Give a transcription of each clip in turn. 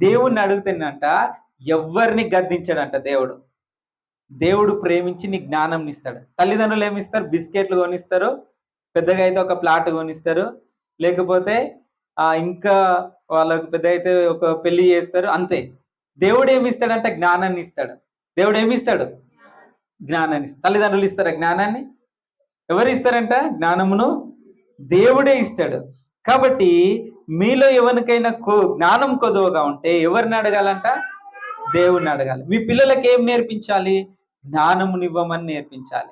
దేవుణ్ణి అడుగుతున్నంట ఎవరిని గద్దించాడంట దేవుడు. దేవుడు ప్రేమించి నీ జ్ఞానం ఇస్తాడు. తల్లిదండ్రులు ఏమిస్తారు బిస్కెట్లు కొనిస్తారు పెద్దగా అయితే ఒక ప్లాట్ కొనిస్తారు లేకపోతే ఆ ఇంకా వాళ్ళకు పెద్ద అయితే ఒక పెళ్ళి చేస్తారు అంతే. దేవుడు ఏమిస్తాడంటే జ్ఞానాన్ని ఇస్తాడు. దేవుడు ఏమిస్తాడు జ్ఞానాన్ని తల్లిదండ్రులు ఇస్తారా జ్ఞానాన్ని? ఎవరు ఇస్తారంట? జ్ఞానమును దేవుడే ఇస్తాడు. కాబట్టి మీలో ఎవరికైనా కో జ్ఞానం కొదువగా ఉంటే ఎవరిని అడగాలంట? దేవుణ్ణి అడగాలి. మీ పిల్లలకి ఏం నేర్పించాలి? జ్ఞానమునివ్వమని నేర్పించాలి.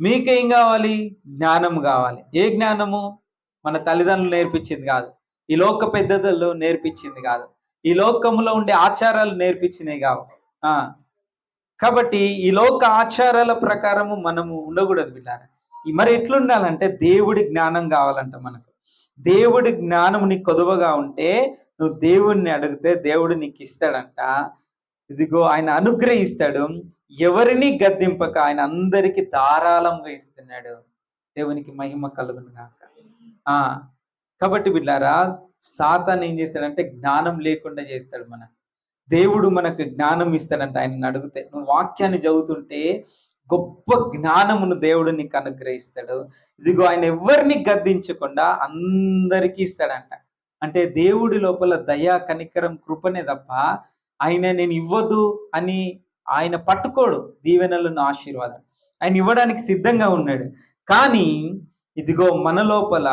మీకేం కావాలి? జ్ఞానం కావాలి. ఏ జ్ఞానము? మన తల్లిదండ్రులు నేర్పించింది కాదు. ఈ లోక పెద్దలు నేర్పించింది కాదు. ఈ లోకంలో ఉండే ఆచారాలు నేర్పించినవి కావు. ఆ. కాబట్టి ఈ లోక ఆచారాల ప్రకారము మనము ఉండకూడదు బిడ్డారా. మరి ఎట్లుండాలంటే దేవుడి జ్ఞానం కావాలంట మనకు. దేవుడి జ్ఞానం నీకు కొదువగా ఉంటే నువ్వు దేవుణ్ణి అడిగితే దేవుడు నీకు ఇస్తాడంట. ఇదిగో ఆయన అనుగ్రహిస్తాడు. ఎవరిని గద్దింపక ఆయన అందరికి ధారాళంగా ఇస్తున్నాడు. దేవునికి మహిమ కలుగును గాక. ఆ కాబట్టి బిడ్డారా సాతాన్ ఏం చేస్తాడంటే జ్ఞానం లేకుండా చేస్తాడు మన దేవుడు మనకు జ్ఞానం ఇస్తాడంట ఆయన అడిగితే. నువ్వు వాక్యాన్ని చదువుతుంటే గొప్ప జ్ఞానమును దేవుడు నీకు అనుగ్రహిస్తాడు. ఇదిగో ఆయన ఎవరిని గద్దించకుండా అందరికీ ఇస్తాడంట. అంటే దేవుడి లోపల దయా కనికరం కృపనే తప్ప ఆయన నేను ఇవ్వదు అని ఆయన పట్టుకోడు. దీవెనలను ఆశీర్వాదం. ఆయన ఇవ్వడానికి సిద్ధంగా ఉన్నాడు. కానీ ఇదిగో మన లోపల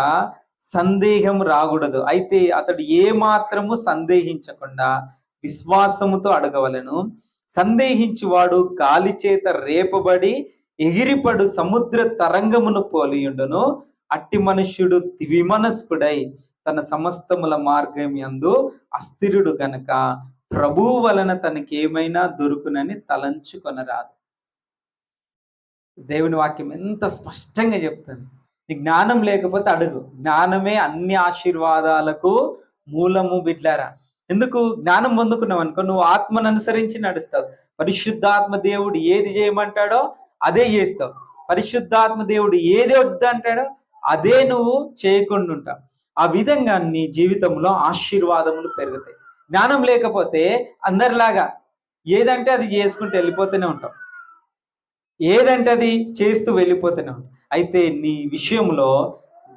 సందేహం రాకూడదు. అయితే అతడు ఏ మాత్రము సందేహించకుండా విశ్వాసముతో అడగవలను. సందేహించువాడు గాలి చేత రేపబడి ఎగిరిపడు సముద్ర తరంగమును పోలియుండును. అట్టి మనుష్యుడు ద్విమనస్కుడై తన సమస్తముల మార్గం యందు అస్థిరుడు గనక ప్రభువు వలన తనకి ఏమైనా దొరుకునని తలంచుకొనరాదు. దేవుని వాక్యం ఎంత స్పష్టంగా చెప్తుంది. నీ జ్ఞానం లేకపోతే అడుగు. జ్ఞానమే అన్ని ఆశీర్వాదాలకు మూలము బిడ్లారా. ఎందుకు జ్ఞానం పొందుకున్నావు అనుకో నువ్వు ఆత్మను అనుసరించి నడుస్తావు. పరిశుద్ధాత్మ దేవుడు ఏది చేయమంటాడో అదే చేస్తావు. పరిశుద్ధాత్మ దేవుడు ఏది వద్దంటాడో అదే నువ్వు చేయకుండా ఉంటావు ఆ విధంగా నీ జీవితంలో ఆశీర్వాదములు పెరుగుతాయి. జ్ఞానం లేకపోతే అందరిలాగా ఏదంటే అది చేసుకుంటూ వెళ్ళిపోతూనే ఉంటాం ఏదంటే అది చేస్తూ వెళ్ళిపోతూనే ఉంటాం అయితే నీ విషయంలో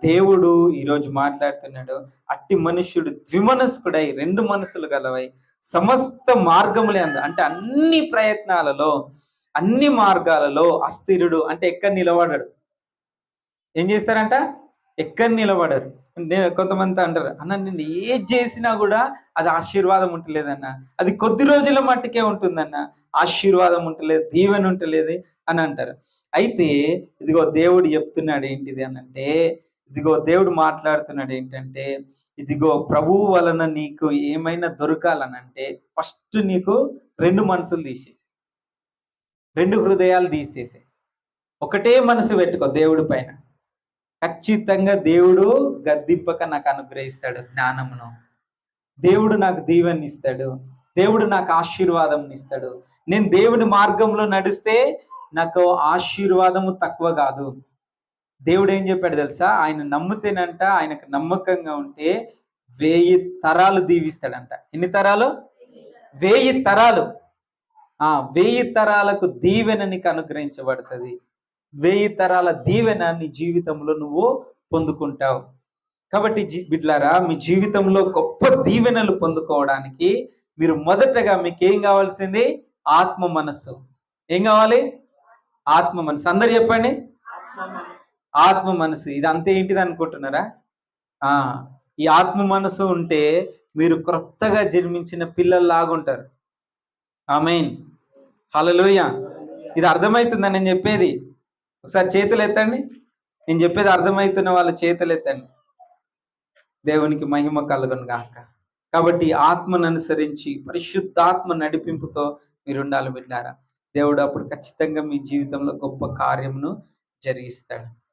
దేవుడు ఈరోజు మాట్లాడుతున్నాడు. అట్టి మనుష్యుడు ద్విమనస్కుడై రెండు మనసులు గలవై సమస్త మార్గములే అంద. అంటే అన్ని ప్రయత్నాలలో అన్ని మార్గాలలో అస్థిరుడు. అంటే ఎక్కడ నిలబడడు? ఏం చేస్తారంట? ఎక్కడ నిలబడరు? నేను కొంతమంది అంటారు అన్న నేను ఏది చేసినా కూడా అది ఆశీర్వాదం ఉంటలేదన్న. అది కొద్ది రోజుల మట్టుకే ఉంటుందన్న. ఆశీర్వాదం ఉంటలేదు దీవెన ఉంటలేదు అని అంటారు. అయితే ఇదిగో దేవుడు చెప్తున్నాడు ఏంటిది అనంటే ఇదిగో దేవుడు మాట్లాడుతున్నాడు ఏంటంటే ఇదిగో ప్రభువు వలన నీకు ఏమైనా దొరకాలనంటే ఫస్ట్ నీకు రెండు మనసులు తీసే రెండు హృదయాలు తీసేసే ఒకటే మనసు పెట్టుకో దేవుడి పైన. ఖచ్చితంగా దేవుడు గద్దింపక నాకు అనుగ్రహిస్తాడు జ్ఞానమును. దేవుడు నాకు దీవెని ఇస్తాడు. దేవుడు నాకు ఆశీర్వాదం ఇస్తాడు. నేను దేవుని మార్గంలో నడిస్తే నాకు ఆశీర్వాదము తక్కువ కాదు. దేవుడు ఏం చెప్పాడు తెలుసా? ఆయన నమ్ముతేనంట ఆయనకు నమ్మకంగా ఉంటే వేయి తరాలు దీవిస్తాడంట. ఎన్ని తరాలు? వేయి తరాలు. ఆ వెయ్యి తరాలకు దీవెన నీకు అనుగ్రహించబడుతుంది వెయ్యి తరాల దీవెన నీ జీవితంలో నువ్వు పొందుకుంటావు. కాబట్టి బిడ్లారా మీ జీవితంలో గొప్ప దీవెనలు పొందుకోవడానికి మీరు మొదటగా మీకు ఏం కావాల్సింది? ఆత్మ మనస్సు. ఏం కావాలి? ఆత్మ మనసు అందరు చెప్పండి. ఆత్మ మనసు. ఇది అంతే ఏంటిది అనుకుంటున్నారా? ఆ ఈ ఆత్మ మనసు ఉంటే మీరు క్రొత్తగా జన్మించిన పిల్లల్లాగుంటారు ఆమెన్. హలలోయ ఇది అర్థమవుతుందా? నేను చెప్పేది. ఒకసారి చేతులు ఎత్తండి. నేను చెప్పేది అర్థమవుతున్న వాళ్ళ చేతులు ఎత్తండి. దేవునికి మహిమ కలగను గాక. కాబట్టి ఆత్మను అనుసరించి పరిశుద్ధాత్మ నడిపింపుతో మీరు ఉండాలి బిడ్డారా. దేవుడు అప్పుడు ఖచ్చితంగా మీ జీవితంలో గొప్ప కార్యమును జరిగిస్తాడు.